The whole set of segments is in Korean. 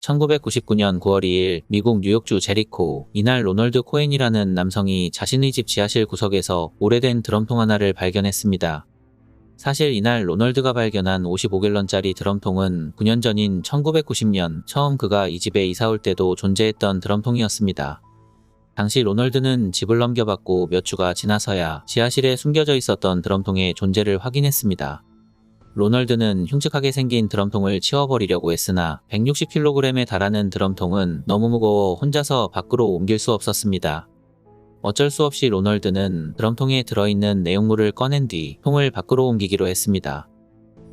1999년 9월 2일 미국 뉴욕주 제리코 이날 로널드 코엔이라는 남성이 자신의 집 지하실 구석에서 오래된 드럼통 하나를 발견했습니다. 사실 이날 로널드가 발견한 55갤런짜리 드럼통은 9년 전인 1990년 처음 그가 이 집에 이사 올 때도 존재했던 드럼통이었습니다. 당시 로널드는 집을 넘겨받고 몇 주가 지나서야 지하실에 숨겨져 있었던 드럼통의 존재를 확인했습니다. 로널드는 흉측하게 생긴 드럼통을 치워버리려고 했으나 160kg에 달하는 드럼통은 너무 무거워 혼자서 밖으로 옮길 수 없었습니다. 어쩔 수 없이 로널드는 드럼통에 들어있는 내용물을 꺼낸 뒤 통을 밖으로 옮기기로 했습니다.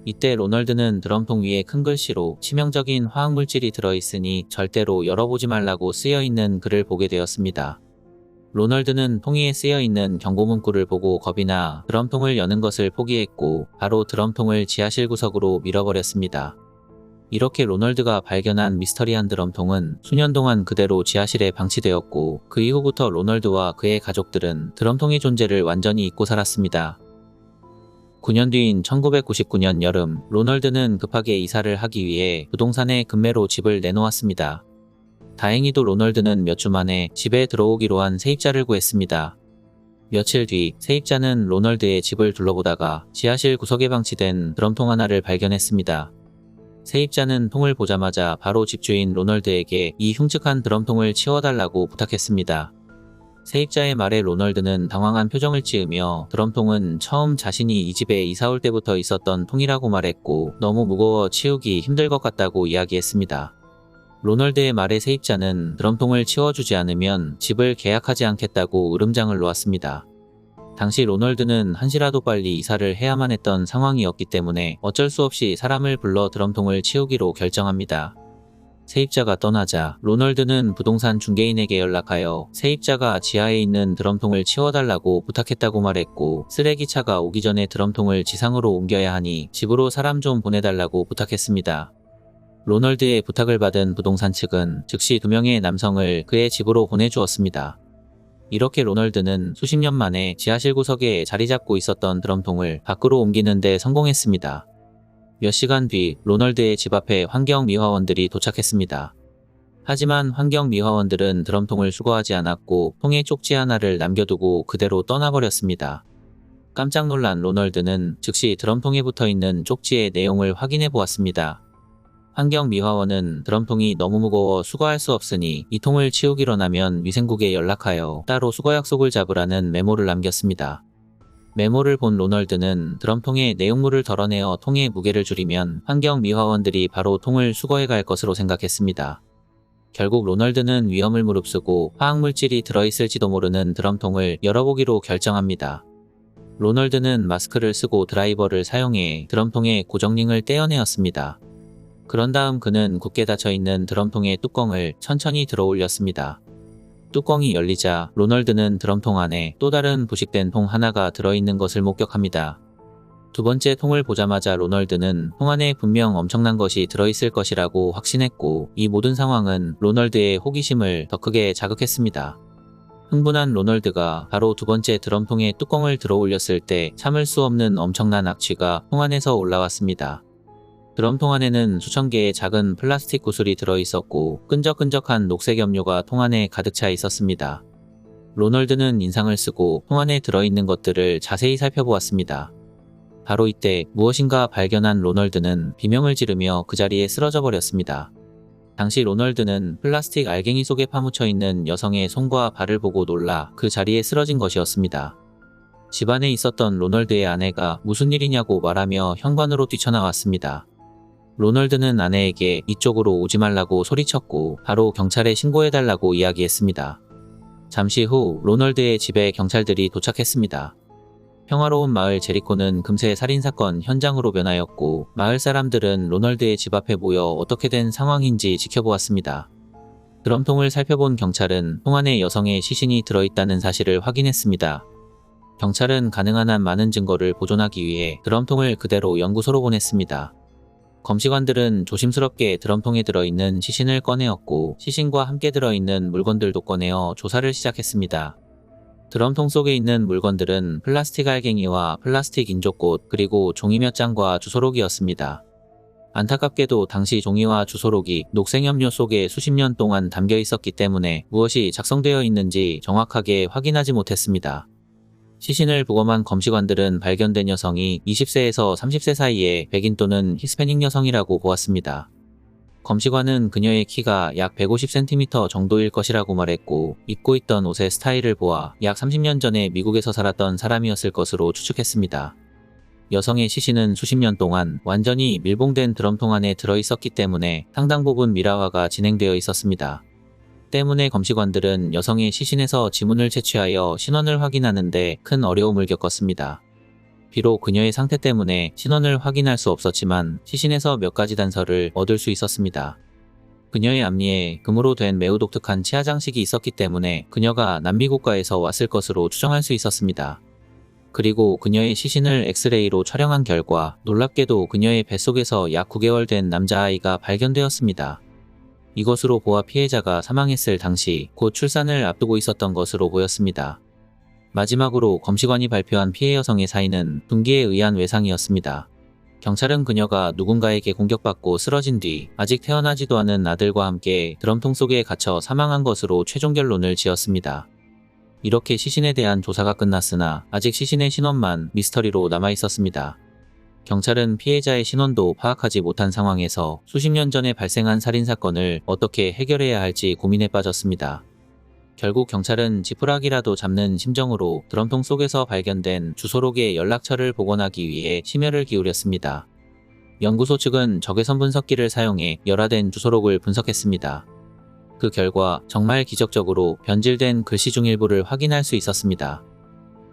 이때 로널드는 드럼통 위에 큰 글씨로 치명적인 화학물질이 들어있으니 절대로 열어보지 말라고 쓰여있는 글을 보게 되었습니다. 로널드는 통위에 쓰여 있는 경고 문구를 보고 겁이 나 드럼통을 여는 것을 포기했고 바로 드럼통을 지하실 구석으로 밀어버렸습니다. 이렇게 로널드가 발견한 미스터리한 드럼통은 수년 동안 그대로 지하실에 방치되었고 그 이후부터 로널드와 그의 가족들은 드럼통의 존재를 완전히 잊고 살았습니다. 9년 뒤인 1999년 여름 로널드는 급하게 이사를 하기 위해 부동산에 금매로 집을 내놓았습니다. 다행히도 로널드는 몇 주 만에 집에 들어오기로 한 세입자를 구했습니다. 며칠 뒤 세입자는 로널드의 집을 둘러보다가 지하실 구석에 방치된 드럼통 하나를 발견했습니다. 세입자는 통을 보자마자 바로 집주인 로널드에게 이 흉측한 드럼통을 치워달라고 부탁했습니다. 세입자의 말에 로널드는 당황한 표정을 지으며 드럼통은 처음 자신이 이 집에 이사 올 때부터 있었던 통이라고 말했고 너무 무거워 치우기 힘들 것 같다고 이야기했습니다. 로널드의 말에 세입자는 드럼통을 치워주지 않으면 집을 계약하지 않겠다고 으름장을 놓았습니다. 당시 로널드는 한시라도 빨리 이사를 해야만 했던 상황이었기 때문에 어쩔 수 없이 사람을 불러 드럼통을 치우기로 결정합니다. 세입자가 떠나자 로널드는 부동산 중개인에게 연락하여 세입자가 지하에 있는 드럼통을 치워달라고 부탁했다고 말했고 쓰레기차가 오기 전에 드럼통을 지상으로 옮겨야 하니 집으로 사람 좀 보내달라고 부탁했습니다. 로널드의 부탁을 받은 부동산 측은 즉시 두 명의 남성을 그의 집으로 보내주었습니다. 이렇게 로널드는 수십 년 만에 지하실 구석에 자리 잡고 있었던 드럼통을 밖으로 옮기는 데 성공했습니다. 몇 시간 뒤 로널드의 집 앞에 환경미화원들이 도착했습니다. 하지만 환경미화원들은 드럼통을 수거하지 않았고 통에 쪽지 하나를 남겨두고 그대로 떠나버렸습니다. 깜짝 놀란 로널드는 즉시 드럼통에 붙어 있는 쪽지의 내용을 확인해 보았습니다. 환경미화원은 드럼통이 너무 무거워 수거할 수 없으니 이 통을 치우기로 나면 위생국에 연락하여 따로 수거 약속을 잡으라는 메모를 남겼습니다. 메모를 본 로널드는 드럼통에 내용물을 덜어내어 통의 무게를 줄이면 환경 미화원들이 바로 통을 수거해 갈 것으로 생각했습니다. 결국 로널드는 위험을 무릅쓰고 화학물질이 들어있을지도 모르는 드럼통을 열어보기로 결정합니다. 로널드는 마스크를 쓰고 드라이버를 사용해 드럼통의 고정링을 떼어내었습니다. 그런 다음 그는 굳게 닫혀 있는 드럼통의 뚜껑을 천천히 들어 올렸습니다. 뚜껑이 열리자 로널드는 드럼통 안에 또 다른 부식된 통 하나가 들어있는 것을 목격합니다. 두 번째 통을 보자마자 로널드는 통 안에 분명 엄청난 것이 들어있을 것이라고 확신했고 이 모든 상황은 로널드의 호기심을 더 크게 자극했습니다. 흥분한 로널드가 바로 두 번째 드럼통의 뚜껑을 들어 올렸을 때 참을 수 없는 엄청난 악취가 통 안에서 올라왔습니다. 드럼통 안에는 수천 개의 작은 플라스틱 구슬이 들어있었고 끈적끈적한 녹색 염료가 통 안에 가득 차 있었습니다. 로널드는 인상을 쓰고 통 안에 들어있는 것들을 자세히 살펴보았습니다. 바로 이때 무엇인가 발견한 로널드는 비명을 지르며 그 자리에 쓰러져 버렸습니다. 당시 로널드는 플라스틱 알갱이 속에 파묻혀 있는 여성의 손과 발을 보고 놀라 그 자리에 쓰러진 것이었습니다. 집안에 있었던 로널드의 아내가 무슨 일이냐고 말하며 현관으로 뛰쳐나왔습니다. 로널드는 아내에게 이쪽으로 오지 말라고 소리쳤고 바로 경찰에 신고해달라고 이야기했습니다. 잠시 후 로널드의 집에 경찰들이 도착했습니다. 평화로운 마을 제리코는 금세 살인사건 현장으로 변하였고 마을 사람들은 로널드의 집 앞에 모여 어떻게 된 상황인지 지켜보았습니다. 드럼통을 살펴본 경찰은 통 안에 여성의 시신이 들어있다는 사실을 확인했습니다. 경찰은 가능한 한 많은 증거를 보존하기 위해 드럼통을 그대로 연구소로 보냈습니다. 검시관들은 조심스럽게 드럼통에 들어있는 시신을 꺼내었고 시신과 함께 들어있는 물건들도 꺼내어 조사를 시작했습니다. 드럼통 속에 있는 물건들은 플라스틱 알갱이와 플라스틱 인조꽃 그리고 종이 몇 장과 주소록이었습니다. 안타깝게도 당시 종이와 주소록이 녹색염료 속에 수십 년 동안 담겨 있었기 때문에 무엇이 작성되어 있는지 정확하게 확인하지 못했습니다. 시신을 부검한 검시관들은 발견된 여성이 20세에서 30세 사이에 백인 또는 히스패닉 여성이라고 보았습니다. 검시관은 그녀의 키가 약 150cm 정도일 것이라고 말했고 입고 있던 옷의 스타일을 보아 약 30년 전에 미국에서 살았던 사람이었을 것으로 추측했습니다. 여성의 시신은 수십 년 동안 완전히 밀봉된 드럼통 안에 들어있었기 때문에 상당 부분 미라화가 진행되어 있었습니다. 때문에 검시관들은 여성의 시신에서 지문을 채취하여 신원을 확인하는데 큰 어려움을 겪었습니다. 비록 그녀의 상태 때문에 신원을 확인할 수 없었지만 시신에서 몇 가지 단서를 얻을 수 있었습니다. 그녀의 앞니에 금으로 된 매우 독특한 치아 장식이 있었기 때문에 그녀가 남미 국가에서 왔을 것으로 추정할 수 있었습니다. 그리고 그녀의 시신을 엑스레이로 촬영한 결과 놀랍게도 그녀의 뱃속에서 약 9개월 된 남자아이가 발견되었습니다. 이것으로 보아 피해자가 사망했을 당시 곧 출산을 앞두고 있었던 것으로 보였습니다. 마지막으로 검시관이 발표한 피해 여성의 사인은 둔기에 의한 외상이었습니다. 경찰은 그녀가 누군가에게 공격받고 쓰러진 뒤 아직 태어나지도 않은 아들과 함께 드럼통 속에 갇혀 사망한 것으로 최종 결론을 지었습니다. 이렇게 시신에 대한 조사가 끝났으나 아직 시신의 신원만 미스터리로 남아 있었습니다. 경찰은 피해자의 신원도 파악하지 못한 상황에서 수십 년 전에 발생한 살인사건을 어떻게 해결해야 할지 고민에 빠졌습니다. 결국 경찰은 지푸라기라도 잡는 심정으로 드럼통 속에서 발견된 주소록의 연락처를 복원하기 위해 심혈을 기울였습니다. 연구소 측은 적외선 분석기를 사용해 열화된 주소록을 분석했습니다. 그 결과 정말 기적적으로 변질된 글씨 중 일부를 확인할 수 있었습니다.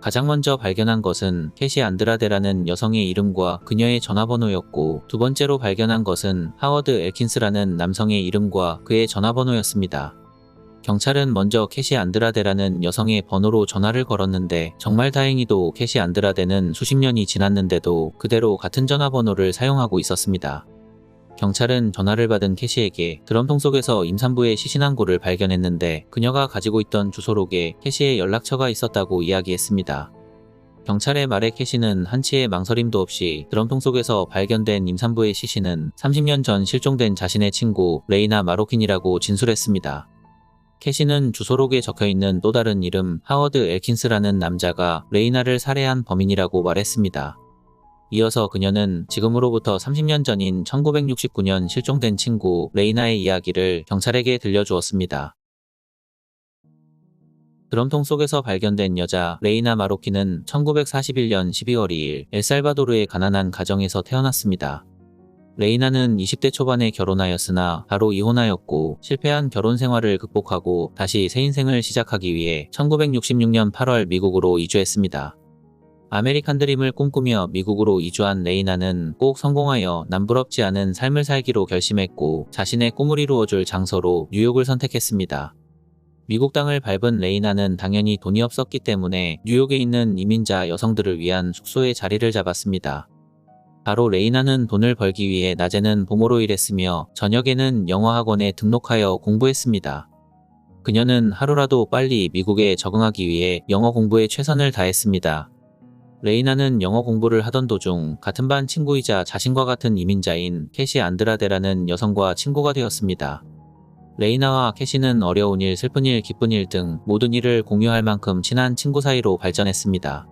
가장 먼저 발견한 것은 캐시 안드라데라는 여성의 이름과 그녀의 전화번호였고 두 번째로 발견한 것은 하워드 엘킨스라는 남성의 이름과 그의 전화번호였습니다. 경찰은 먼저 캐시 안드라데라는 여성의 번호로 전화를 걸었는데 정말 다행히도 캐시 안드라데는 수십 년이 지났는데도 그대로 같은 전화번호를 사용하고 있었습니다. 경찰은 전화를 받은 캐시에게 드럼통 속에서 임산부의 시신항구를 발견했는데 그녀가 가지고 있던 주소록에 캐시의 연락처가 있었다고 이야기했습니다. 경찰의 말에 캐시는 한치의 망설임도 없이 드럼통 속에서 발견된 임산부의 시신은 30년 전 실종된 자신의 친구 레이나 마로킨이라고 진술했습니다. 캐시는 주소록에 적혀 있는 또 다른 이름 하워드 엘킨스라는 남자가 레이나를 살해한 범인이라고 말했습니다. 이어서 그녀는 지금으로부터 30년 전인 1969년 실종된 친구 레이나의 이야기를 경찰에게 들려주었습니다. 드럼통 속에서 발견된 여자 레이나 마로키는 1941년 12월 2일 엘살바도르의 가난한 가정에서 태어났습니다. 레이나는 20대 초반에 결혼하였으나 바로 이혼하였고 실패한 결혼 생활을 극복하고 다시 새 인생을 시작하기 위해 1966년 8월 미국으로 이주했습니다. 아메리칸 드림을 꿈꾸며 미국으로 이주한 레이나는 꼭 성공하여 남부럽지 않은 삶을 살기로 결심했고 자신의 꿈을 이루어줄 장소로 뉴욕을 선택했습니다. 미국 땅을 밟은 레이나는 당연히 돈이 없었기 때문에 뉴욕에 있는 이민자 여성들을 위한 숙소에 자리를 잡았습니다. 바로 레이나는 돈을 벌기 위해 낮에는 부모로 일했으며 저녁에는 영어학원에 등록하여 공부했습니다. 그녀는 하루라도 빨리 미국에 적응하기 위해 영어 공부에 최선을 다했습니다. 레이나는 영어 공부를 하던 도중 같은 반 친구이자 자신과 같은 이민자인 캐시 안드라데라는 여성과 친구가 되었습니다. 레이나와 캐시는 어려운 일, 슬픈 일, 기쁜 일 등 모든 일을 공유할 만큼 친한 친구 사이로 발전했습니다.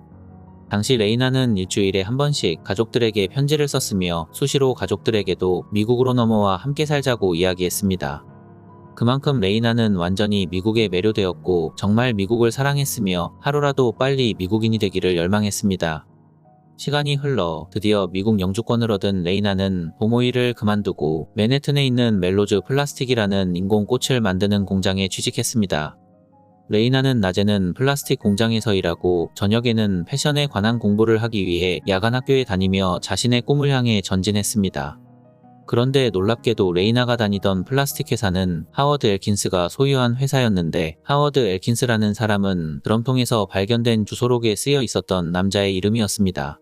당시 레이나는 일주일에 한 번씩 가족들에게 편지를 썼으며 수시로 가족들에게도 미국으로 넘어와 함께 살자고 이야기했습니다. 그만큼 레이나는 완전히 미국에 매료되었고 정말 미국을 사랑했으며 하루라도 빨리 미국인이 되기를 열망했습니다. 시간이 흘러 드디어 미국 영주권을 얻은 레이나는 일을 그만두고 맨해튼에 있는 멜로즈 플라스틱이라는 인공 꽃을 만드는 공장에 취직했습니다. 레이나는 낮에는 플라스틱 공장에서 일하고 저녁에는 패션에 관한 공부를 하기 위해 야간 학교에 다니며 자신의 꿈을 향해 전진했습니다. 그런데 놀랍게도 레이나가 다니던 플라스틱 회사는 하워드 엘킨스가 소유한 회사였는데 하워드 엘킨스라는 사람은 드럼통에서 발견된 주소록에 쓰여 있었던 남자의 이름이었습니다.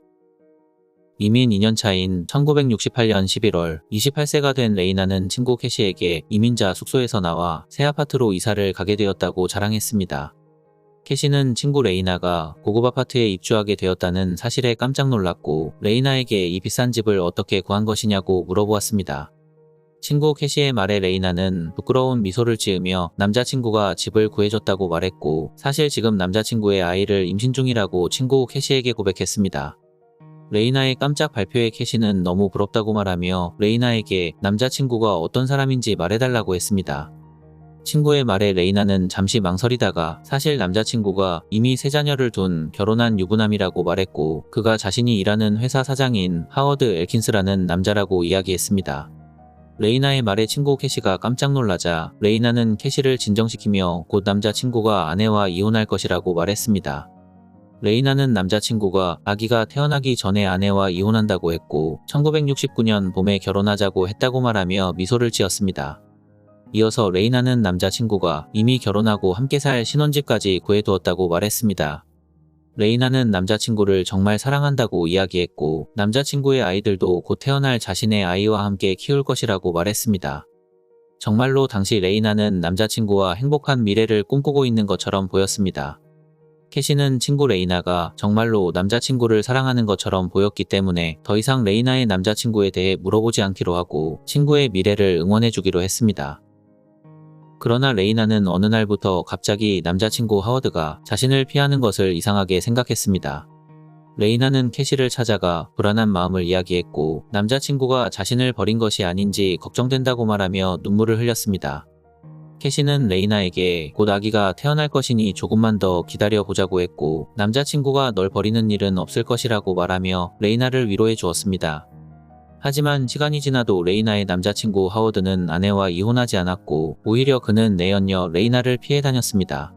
이민 2년 차인 1968년 11월 28세가 된 레이나는 친구 캐시에게 이민자 숙소에서 나와 새 아파트로 이사를 가게 되었다고 자랑했습니다. 캐시는 친구 레이나가 고급 아파트에 입주하게 되었다는 사실에 깜짝 놀랐고 레이나에게 이 비싼 집을 어떻게 구한 것이냐고 물어보았습니다. 친구 캐시의 말에 레이나는 부끄러운 미소를 지으며 남자친구가 집을 구해줬다고 말했고 사실 지금 남자친구의 아이를 임신 중이라고 친구 캐시에게 고백했습니다. 레이나의 깜짝 발표에 캐시는 너무 부럽다고 말하며 레이나에게 남자친구가 어떤 사람인지 말해달라고 했습니다. 친구의 말에 레이나는 잠시 망설이다가 사실 남자친구가 이미 세 자녀를 둔 결혼한 유부남이라고 말했고 그가 자신이 일하는 회사 사장인 하워드 엘킨스라는 남자라고 이야기했습니다. 레이나의 말에 친구 캐시가 깜짝 놀라자 레이나는 캐시를 진정시키며 곧 남자친구가 아내와 이혼할 것이라고 말했습니다. 레이나는 남자친구가 아기가 태어나기 전에 아내와 이혼한다고 했고 1969년 봄에 결혼하자고 했다고 말하며 미소를 지었습니다. 이어서 레이나는 남자친구가 이미 결혼하고 함께 살 신혼집까지 구해두었다고 말했습니다. 레이나는 남자친구를 정말 사랑한다고 이야기했고 남자친구의 아이들도 곧 태어날 자신의 아이와 함께 키울 것이라고 말했습니다. 정말로 당시 레이나는 남자친구와 행복한 미래를 꿈꾸고 있는 것처럼 보였습니다. 캐시는 친구 레이나가 정말로 남자친구를 사랑하는 것처럼 보였기 때문에 더 이상 레이나의 남자친구에 대해 물어보지 않기로 하고 친구의 미래를 응원해주기로 했습니다. 그러나 레이나는 어느 날부터 갑자기 남자친구 하워드가 자신을 피하는 것을 이상하게 생각했습니다. 레이나는 캐시를 찾아가 불안한 마음을 이야기했고 남자친구가 자신을 버린 것이 아닌지 걱정된다고 말하며 눈물을 흘렸습니다. 캐시는 레이나에게 곧 아기가 태어날 것이니 조금만 더 기다려 보자고 했고 남자친구가 널 버리는 일은 없을 것이라고 말하며 레이나를 위로해 주었습니다. 하지만 시간이 지나도 레이나의 남자친구 하워드는 아내와 이혼하지 않았고 오히려 그는 내연녀 레이나를 피해 다녔습니다.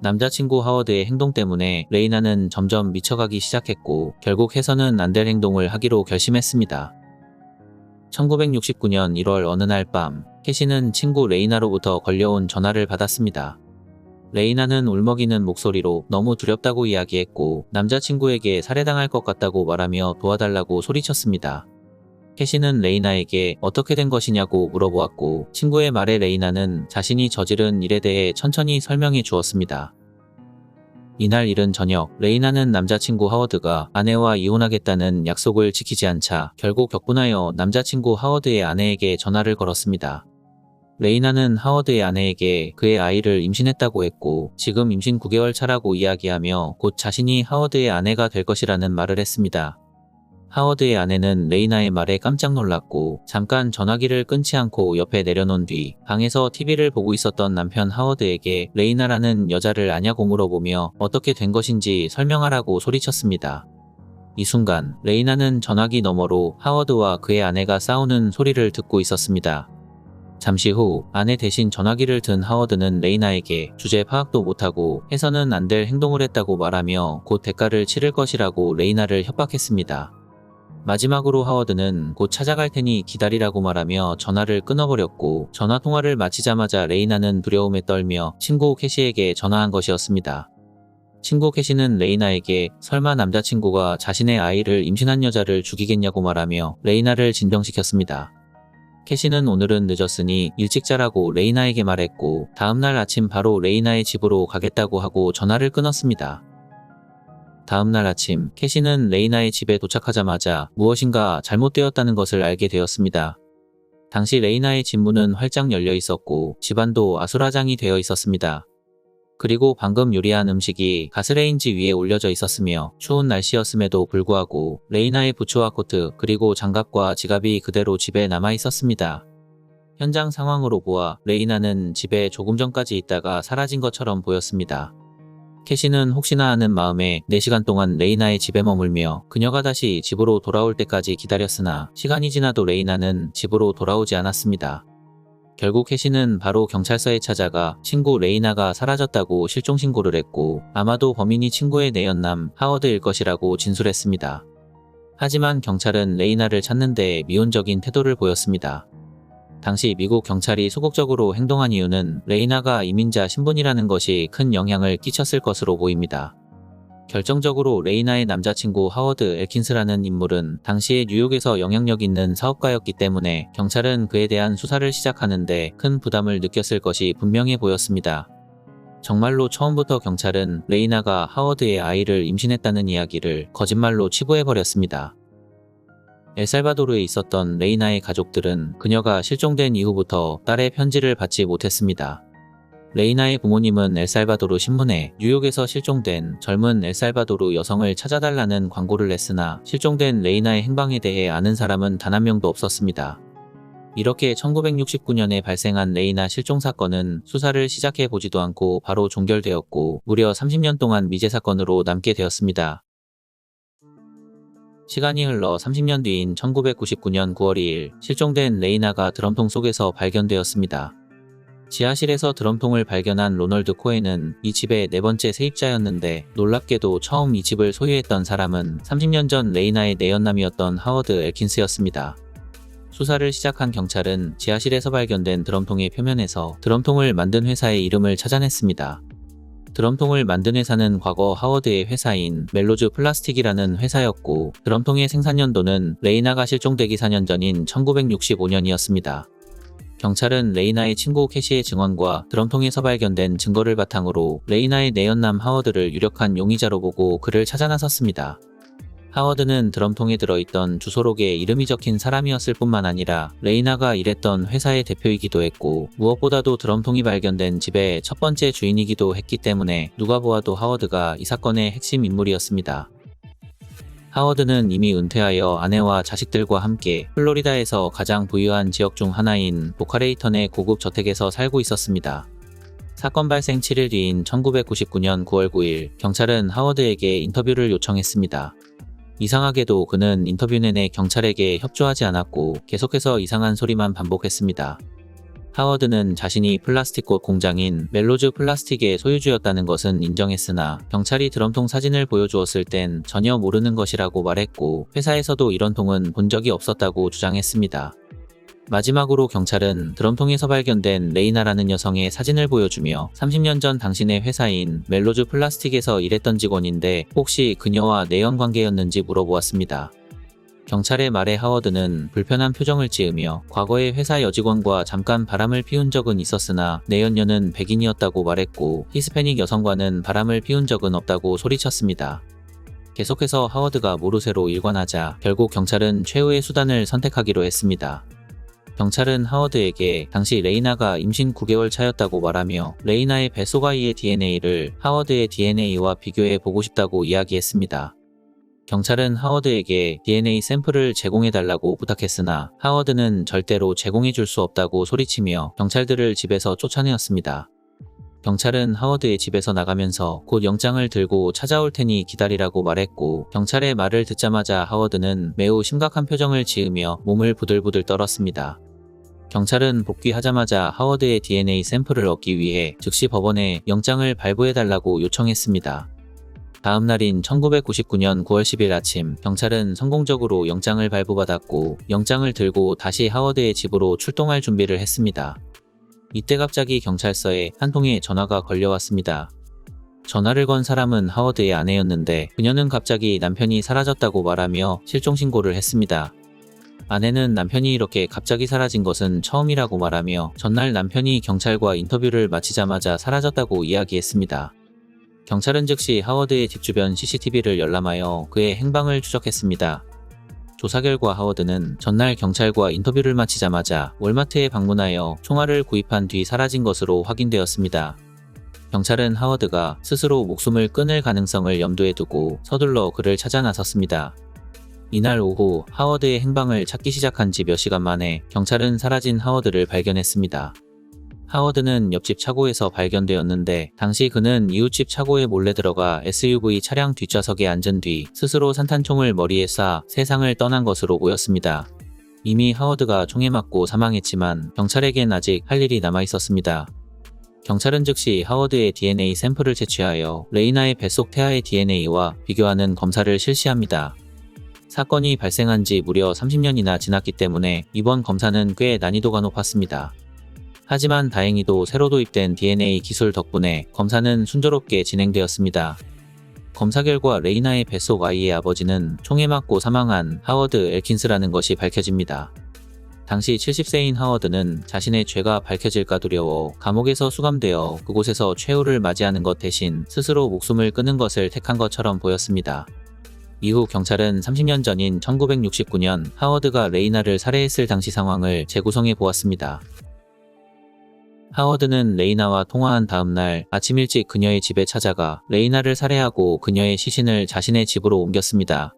남자친구 하워드의 행동 때문에 레이나는 점점 미쳐가기 시작했고 결국 해서는 안 될 행동을 하기로 결심했습니다. 1969년 1월 어느 날 밤 캐시는 친구 레이나로부터 걸려온 전화를 받았습니다. 레이나는 울먹이는 목소리로 너무 두렵다고 이야기했고 남자친구에게 살해당할 것 같다고 말하며 도와달라고 소리쳤습니다. 캐시는 레이나에게 어떻게 된 것이냐고 물어보았고 친구의 말에 레이나는 자신이 저지른 일에 대해 천천히 설명해 주었습니다. 이날 이른 저녁 레이나는 남자친구 하워드가 아내와 이혼하겠다는 약속을 지키지 않자 결국 격분하여 남자친구 하워드의 아내에게 전화를 걸었습니다. 레이나는 하워드의 아내에게 그의 아이를 임신했다고 했고 지금 임신 9개월 차라고 이야기하며 곧 자신이 하워드의 아내가 될 것이라는 말을 했습니다. 하워드의 아내는 레이나의 말에 깜짝 놀랐고 잠깐 전화기를 끊지 않고 옆에 내려놓은 뒤 방에서 TV를 보고 있었던 남편 하워드에게 레이나라는 여자를 아냐고 물어보며 어떻게 된 것인지 설명하라고 소리쳤습니다. 이 순간 레이나는 전화기 너머로 하워드와 그의 아내가 싸우는 소리를 듣고 있었습니다. 잠시 후 아내 대신 전화기를 든 하워드는 레이나에게 주제 파악도 못하고 해서는 안 될 행동을 했다고 말하며 곧 대가를 치를 것이라고 레이나를 협박했습니다. 마지막으로 하워드는 곧 찾아갈 테니 기다리라고 말하며 전화를 끊어버렸고 전화 통화를 마치자마자 레이나는 두려움에 떨며 친구 캐시에게 전화한 것이었습니다. 친구 캐시는 레이나에게 설마 남자친구가 자신의 아이를 임신한 여자를 죽이겠냐고 말하며 레이나를 진정시켰습니다. 캐시는 오늘은 늦었으니 일찍 자라고 레이나에게 말했고 다음날 아침 바로 레이나의 집으로 가겠다고 하고 전화를 끊었습니다. 다음날 아침 캐시는 레이나의 집에 도착하자마자 무엇인가 잘못되었다는 것을 알게 되었습니다. 당시 레이나의 집 문은 활짝 열려 있었고 집안도 아수라장이 되어 있었습니다. 그리고 방금 요리한 음식이 가스레인지 위에 올려져 있었으며 추운 날씨였음에도 불구하고 레이나의 부츠와 코트 그리고 장갑과 지갑이 그대로 집에 남아 있었습니다. 현장 상황으로 보아 레이나는 집에 조금 전까지 있다가 사라진 것처럼 보였습니다. 캐시는 혹시나 하는 마음에 4시간 동안 레이나의 집에 머물며 그녀가 다시 집으로 돌아올 때까지 기다렸으나 시간이 지나도 레이나는 집으로 돌아오지 않았습니다. 결국 캐시는 바로 경찰서에 찾아가 친구 레이나가 사라졌다고 실종 신고를 했고 아마도 범인이 친구의 내연남 하워드일 것이라고 진술했습니다. 하지만 경찰은 레이나를 찾는 데 미온적인 태도를 보였습니다. 당시 미국 경찰이 소극적으로 행동한 이유는 레이나가 이민자 신분이라는 것이 큰 영향을 끼쳤을 것으로 보입니다. 결정적으로 레이나의 남자친구 하워드 엘킨스라는 인물은 당시에 뉴욕에서 영향력 있는 사업가였기 때문에 경찰은 그에 대한 수사를 시작하는데 큰 부담을 느꼈을 것이 분명해 보였습니다. 정말로 처음부터 경찰은 레이나가 하워드의 아이를 임신했다는 이야기를 거짓말로 치부해버렸습니다. 엘살바도르에 있었던 레이나의 가족들은 그녀가 실종된 이후부터 딸의 편지를 받지 못했습니다. 레이나의 부모님은 엘살바도르 신문에 뉴욕에서 실종된 젊은 엘살바도르 여성을 찾아달라는 광고를 냈으나 실종된 레이나의 행방에 대해 아는 사람은 단 한 명도 없었습니다. 이렇게 1969년에 발생한 레이나 실종 사건은 수사를 시작해 보지도 않고 바로 종결되었고 무려 30년 동안 미제 사건으로 남게 되었습니다. 시간이 흘러 30년 뒤인 1999년 9월 2일 실종된 레이나가 드럼통 속에서 발견되었습니다. 지하실에서 드럼통을 발견한 로널드 코엔은 이 집의 네 번째 세입자였는데 놀랍게도 처음 이 집을 소유했던 사람은 30년 전 레이나의 내연남이었던 하워드 엘킨스였습니다. 수사를 시작한 경찰은 지하실에서 발견된 드럼통의 표면에서 드럼통을 만든 회사의 이름을 찾아냈습니다. 드럼통을 만든 회사는 과거 하워드의 회사인 멜로즈 플라스틱이라는 회사였고 드럼통의 생산 연도는 레이나가 실종되기 4년 전인 1965년이었습니다. 경찰은 레이나의 친구 캐시의 증언과 드럼통에서 발견된 증거를 바탕으로 레이나의 내연남 하워드를 유력한 용의자로 보고 그를 찾아 나섰습니다. 하워드는 드럼통에 들어있던 주소록에 이름이 적힌 사람이었을 뿐만 아니라 레이나가 일했던 회사의 대표이기도 했고 무엇보다도 드럼통이 발견된 집의 첫 번째 주인이기도 했기 때문에 누가 보아도 하워드가 이 사건의 핵심 인물이었습니다. 하워드는 이미 은퇴하여 아내와 자식들과 함께 플로리다에서 가장 부유한 지역 중 하나인 보카레이턴의 고급 저택에서 살고 있었습니다. 사건 발생 7일 뒤인 1999년 9월 9일 경찰은 하워드에게 인터뷰를 요청했습니다. 이상하게도 그는 인터뷰 내내 경찰에게 협조하지 않았고 계속해서 이상한 소리만 반복했습니다. 하워드는 자신이 플라스틱꽃 공장인 멜로즈 플라스틱의 소유주였다는 것은 인정했으나 경찰이 드럼통 사진을 보여주었을 땐 전혀 모르는 것이라고 말했고 회사에서도 이런 통은 본 적이 없었다고 주장했습니다. 마지막으로 경찰은 드럼통에서 발견된 레이나라는 여성의 사진을 보여주며 30년 전 당신의 회사인 멜로즈 플라스틱에서 일했던 직원인데 혹시 그녀와 내연 관계였는지 물어보았습니다. 경찰의 말에 하워드는 불편한 표정을 지으며 과거에 회사 여직원과 잠깐 바람을 피운 적은 있었으나 내연녀는 백인이었다고 말했고 히스패닉 여성과는 바람을 피운 적은 없다고 소리쳤습니다. 계속해서 하워드가 모르쇠로 일관하자 결국 경찰은 최후의 수단을 선택하기로 했습니다. 경찰은 하워드에게 당시 레이나가 임신 9개월 차였다고 말하며 레이나의 뱃속아이의 DNA를 하워드의 DNA와 비교해 보고 싶다고 이야기했습니다. 경찰은 하워드에게 DNA 샘플을 제공해달라고 부탁했으나 하워드는 절대로 제공해줄 수 없다고 소리치며 경찰들을 집에서 쫓아내었습니다. 경찰은 하워드의 집에서 나가면서 곧 영장을 들고 찾아올 테니 기다리라고 말했고 경찰의 말을 듣자마자 하워드는 매우 심각한 표정을 지으며 몸을 부들부들 떨었습니다. 경찰은 복귀하자마자 하워드의 DNA 샘플을 얻기 위해 즉시 법원에 영장을 발부해달라고 요청했습니다. 다음 날인 1999년 9월 10일 아침 경찰은 성공적으로 영장을 발부받았고 영장을 들고 다시 하워드의 집으로 출동할 준비를 했습니다. 이때 갑자기 경찰서에 한 통의 전화가 걸려왔습니다. 전화를 건 사람은 하워드의 아내였는데 그녀는 갑자기 남편이 사라졌다고 말하며 실종 신고를 했습니다. 아내는 남편이 이렇게 갑자기 사라진 것은 처음이라고 말하며 전날 남편이 경찰과 인터뷰를 마치자마자 사라졌다고 이야기했습니다. 경찰은 즉시 하워드의 집 주변 CCTV를 열람하여 그의 행방을 추적했습니다. 조사 결과 하워드는 전날 경찰과 인터뷰를 마치자마자 월마트에 방문하여 총알을 구입한 뒤 사라진 것으로 확인되었습니다. 경찰은 하워드가 스스로 목숨을 끊을 가능성을 염두에 두고 서둘러 그를 찾아 나섰습니다. 이날 오후 하워드의 행방을 찾기 시작한 지 몇 시간 만에 경찰은 사라진 하워드를 발견했습니다. 하워드는 옆집 차고에서 발견되었는데 당시 그는 이웃집 차고에 몰래 들어가 SUV 차량 뒷좌석에 앉은 뒤 스스로 산탄총을 머리에 쏴 세상을 떠난 것으로 보였습니다. 이미 하워드가 총에 맞고 사망했지만 경찰에겐 아직 할 일이 남아 있었습니다. 경찰은 즉시 하워드의 DNA 샘플을 채취하여 레이나의 뱃속 태아의 DNA와 비교하는 검사를 실시합니다. 사건이 발생한 지 무려 30년이나 지났기 때문에 이번 검사는 꽤 난이도가 높았습니다. 하지만 다행히도 새로 도입된 DNA 기술 덕분에 검사는 순조롭게 진행되었습니다. 검사 결과 레이나의 뱃속 아이의 아버지는 총에 맞고 사망한 하워드 엘킨스라는 것이 밝혀집니다. 당시 70세인 하워드는 자신의 죄가 밝혀질까 두려워 감옥에서 수감되어 그곳에서 최후를 맞이하는 것 대신 스스로 목숨을 끊은 것을 택한 것처럼 보였습니다. 이후 경찰은 30년 전인 1969년 하워드가 레이나를 살해했을 당시 상황을 재구성해 보았습니다. 하워드는 레이나와 통화한 다음 날 아침 일찍 그녀의 집에 찾아가 레이나를 살해하고 그녀의 시신을 자신의 집으로 옮겼습니다.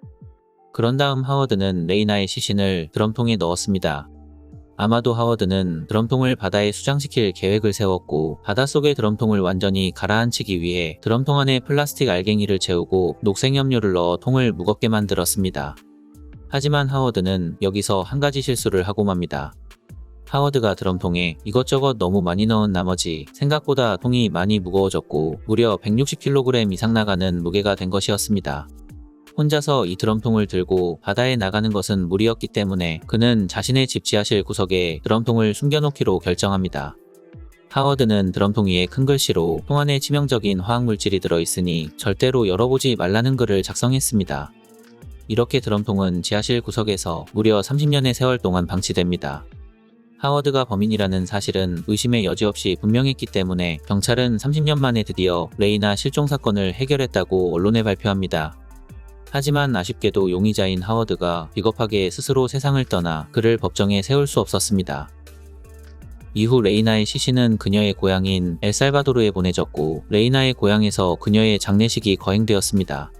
그런 다음 하워드는 레이나의 시신을 드럼통에 넣었습니다. 아마도 하워드는 드럼통을 바다에 수장시킬 계획을 세웠고 바닷속의 드럼통을 완전히 가라앉히기 위해 드럼통 안에 플라스틱 알갱이를 채우고 녹색염료를 넣어 통을 무겁게 만들었습니다. 하지만 하워드는 여기서 한 가지 실수를 하고 맙니다. 하워드가 드럼통에 이것저것 너무 많이 넣은 나머지 생각보다 통이 많이 무거워졌고 무려 160kg 이상 나가는 무게가 된 것이었습니다. 혼자서 이 드럼통을 들고 바다에 나가는 것은 무리였기 때문에 그는 자신의 집 지하실 구석에 드럼통을 숨겨놓기로 결정합니다. 하워드는 드럼통 위에 큰 글씨로 통 안에 치명적인 화학물질이 들어있으니 절대로 열어보지 말라는 글을 작성했습니다. 이렇게 드럼통은 지하실 구석에서 무려 30년의 세월 동안 방치됩니다. 하워드가 범인이라는 사실은 의심의 여지 없이 분명했기 때문에 경찰은 30년 만에 드디어 레이나 실종 사건을 해결했다고 언론에 발표합니다. 하지만 아쉽게도 용의자인 하워드가 비겁하게 스스로 세상을 떠나 그를 법정에 세울 수 없었습니다. 이후 레이나의 시신은 그녀의 고향인 엘살바도르에 보내졌고 레이나의 고향에서 그녀의 장례식이 거행되었습니다.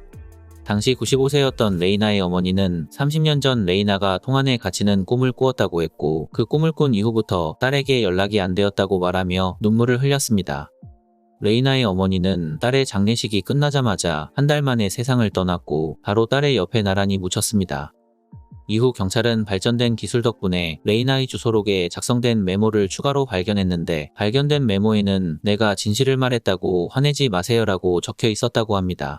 당시 95세였던 레이나의 어머니는 30년 전 레이나가 통안에 갇히는 꿈을 꾸었다고 했고 그 꿈을 꾼 이후부터 딸에게 연락이 안 되었다고 말하며 눈물을 흘렸습니다. 레이나의 어머니는 딸의 장례식이 끝나자마자 한 달 만에 세상을 떠났고 바로 딸의 옆에 나란히 묻혔습니다. 이후 경찰은 발전된 기술 덕분에 레이나의 주소록에 작성된 메모를 추가로 발견했는데 발견된 메모에는 내가 진실을 말했다고 화내지 마세요라고 적혀 있었다고 합니다.